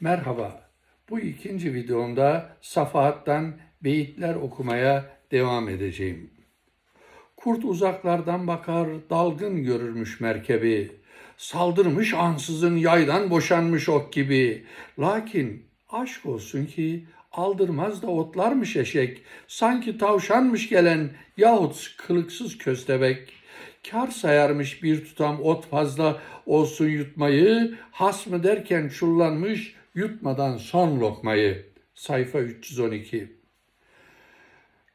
Merhaba. Bu ikinci videomda Safahat'tan beyitler okumaya devam edeceğim. Kurt uzaklardan bakar, dalgın görürmüş merkebi. Saldırmış ansızın yaydan boşanmış ok gibi. Lakin aşk olsun ki aldırmaz da otlarmış eşek. Sanki tavşanmış gelen yahut kılıksız köstebek. Kar sayarmış bir tutam ot fazla olsun yutmayı, has mı derken çullanmış yutmadan son lokmayı. Sayfa 312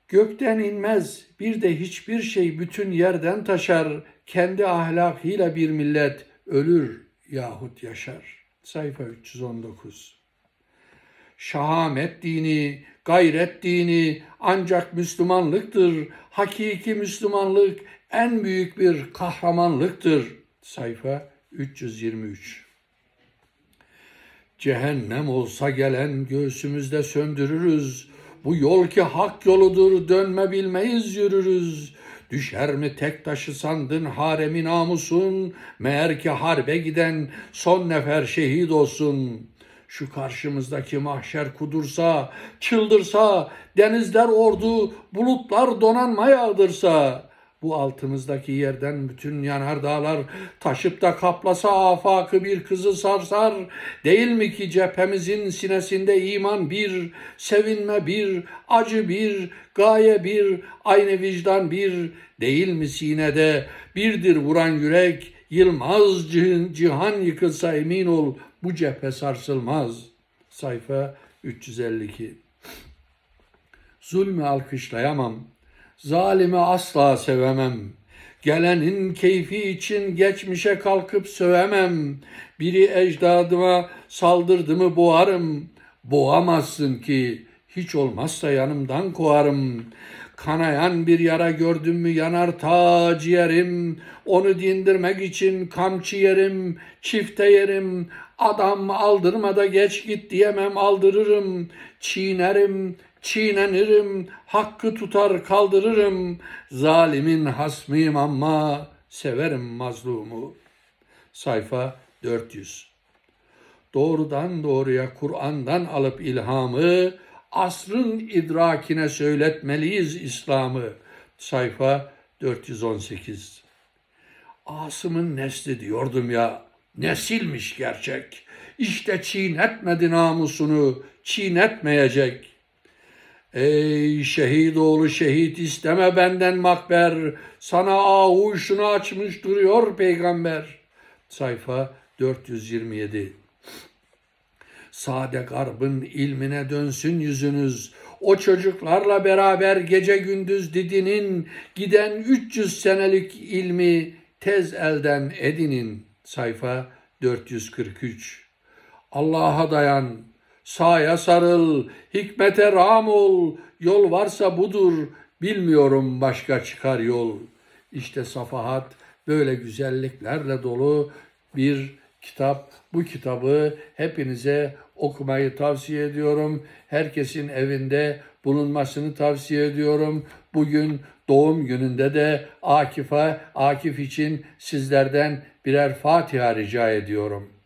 Gökten inmez bir de hiçbir şey bütün yerden taşar. Kendi ahlakıyla bir millet ölür yahut yaşar. Sayfa 319 Şahamet dini, gayret dini ancak Müslümanlıktır. Hakiki Müslümanlık en büyük bir kahramanlıktır. Sayfa 323 Cehennem olsa gelen göğsümüzde söndürürüz. Bu yol ki hak yoludur dönme bilmeyiz yürürüz. Düşer mi tek taşı sandın haremi namusun, meğer ki harbe giden son nefer şehit olsun. Şu karşımızdaki mahşer kudursa, çıldırsa, denizler ordu, bulutlar donanma yağdırsa, bu altımızdaki yerden bütün yanar dağlar taşıp da kaplasa afakı bir kızı sarsar. Değil mi ki cephemizin sinesinde iman bir, sevinme bir, acı bir, gaye bir, aynı vicdan bir. Değil mi sinede birdir vuran yürek, yılmaz cihan, yıkılsa emin ol bu cephe sarsılmaz. Sayfa 352 Zulmü alkışlayamam, Zalimi asla sevemem. Gelenin keyfi için geçmişe kalkıp sövemem. Biri ecdadıma saldırdı mı boğarım. Boğamazsın ki hiç olmazsa yanımdan kovarım. Kanayan bir yara gördüm mü yanar ta ciğerim. Onu dindirmek için kamçı yerim, çifte yerim. Adam aldırma da geç git diyemem aldırırım. Çiğnerim, çiğnenirim, hakkı tutar kaldırırım. Zalimin hasmıyım ama severim mazlumu. Sayfa 400 Doğrudan doğruya Kur'an'dan alıp ilhamı, asrın idrakine söyletmeliyiz İslam'ı. Sayfa 418 Asım'ın nesli diyordum ya, nesilmiş gerçek. İşte çiğnetmedi namusunu, çiğnetmeyecek. Ey şehit oğlu şehit isteme benden makber. Sana ahuşunu açmış duruyor peygamber. Sayfa 427 Sade garbın ilmine dönsün yüzünüz. O çocuklarla beraber gece gündüz didinin giden 300 senelik ilmi tez elden edinin. Sayfa 443 Allah'a dayan, Sağa sarıl, hikmete ram ol, yol varsa budur, bilmiyorum başka çıkar yol. İşte Safahat böyle güzelliklerle dolu bir kitap. Bu kitabı hepinize okumayı tavsiye ediyorum. Herkesin evinde bulunmasını tavsiye ediyorum. Bugün doğum gününde de Akif'e, Akif için sizlerden birer Fatiha rica ediyorum.